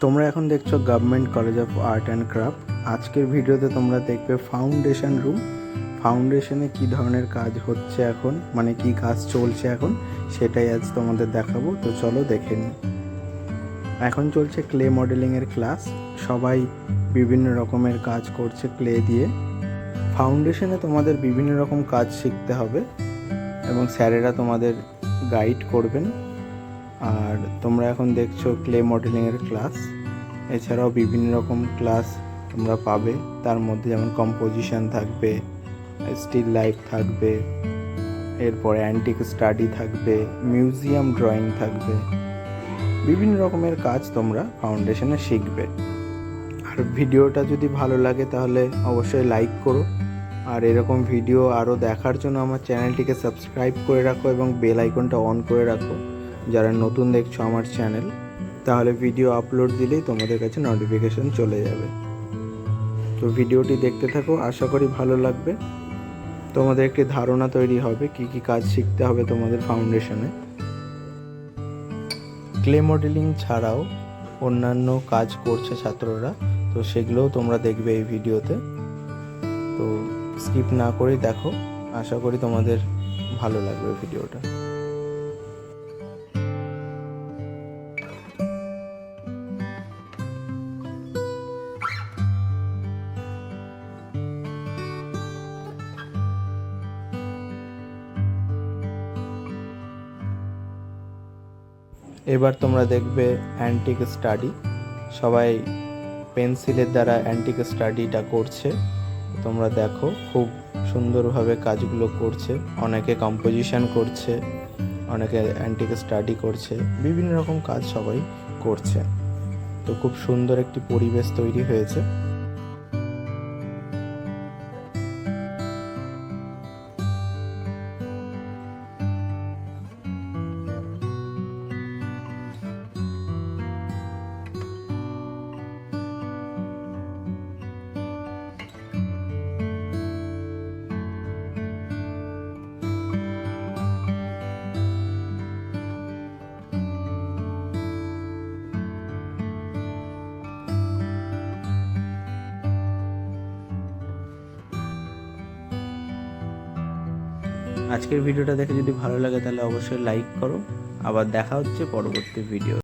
তোমরা এখন দেখছ government college of art and craft আজকের ভিডিওতে তোমরা দেখবে ফাউন্ডেশন রুম ফাউন্ডেশনে কি ধরনের কাজ হচ্ছে এখন? মানে কি কাজ চলছে এখন? সেটাই আজ তোমাদের দেখাবো। তো চলো দেখে নিই। এখন চলছে ক্লে মডেলিংয়ের ক্লাস সবাই বিভিন্ন রকমের কাজ করছে ক্লে দিয়ে। ফাউন্ডেশনে তোমাদের বিভিন্ন রকম কাজ শিখতে হবে। এবং স্যারেরা তোমাদের গাইড করবেন। আর তোমরা এখন দেখছ ক্লে মডেলিংয়ের ক্লাস এছাড়াও বিভিন্ন রকম ক্লাস তোমরা পাবে। তার মধ্যে যেমন কম্পোজিশন থাকবে স্টিল লাইফ থাকবে, এরপরে অ্যান্টিক স্টাডি থাকবে মিউজিয়াম ড্রয়িং থাকবে। বিভিন্ন রকমের কাজ তোমরা ফাউন্ডেশনে শিখবে। আর ভিডিওটা যদি ভালো লাগে তাহলে অবশ্যই লাইক করো। আর এরকম ভিডিও আরও দেখার জন্য আমার চ্যানেলটিকে সাবস্ক্রাইব করে রাখো এবং বেল আইকনটা অন করে রাখো। যারা নতুন দেখছ আমার চ্যানেল, তাহলে ভিডিও আপলোড দিলেই তোমাদের কাছে নোটিফিকেশন চলে যাবে। তো ভিডিওটি দেখতে থাকো, আশা করি ভালো লাগবে। তোমাদের একটি ধারণা তৈরি হবে, কি কি কাজ শিখতে হবে তোমাদের ফাউন্ডেশনে ক্লে মডেলিং ছাড়াও অন্যান্য কাজ করছে ছাত্ররা, তো সেগুলোও তোমরা দেখবে এই ভিডিওতে। তো স্কিপ না করেই দেখো, আশা করি তোমাদের ভালো লাগবে ভিডিওটা। এবার তোমরা দেখবে অ্যান্টিক স্টাডি সবাই পেন্সিলের দ্বারা অ্যান্টিক স্টাডিটা করছে। তোমরা দেখো, খুব সুন্দরভাবে কাজগুলো করছে। অনেকে কম্পোজিশন করছে, অনেকে অ্যান্টিক স্টাডি করছে। বিভিন্ন রকম কাজ সবাই করছে। তো খুব সুন্দর একটি পরিবেশ তৈরি হয়েছে। আজকের ভিডিওটা দেখে যদি ভালো লাগে তাহলে অবশ্যই লাইক করো। আবার দেখা হচ্ছে পরবর্তী ভিডিও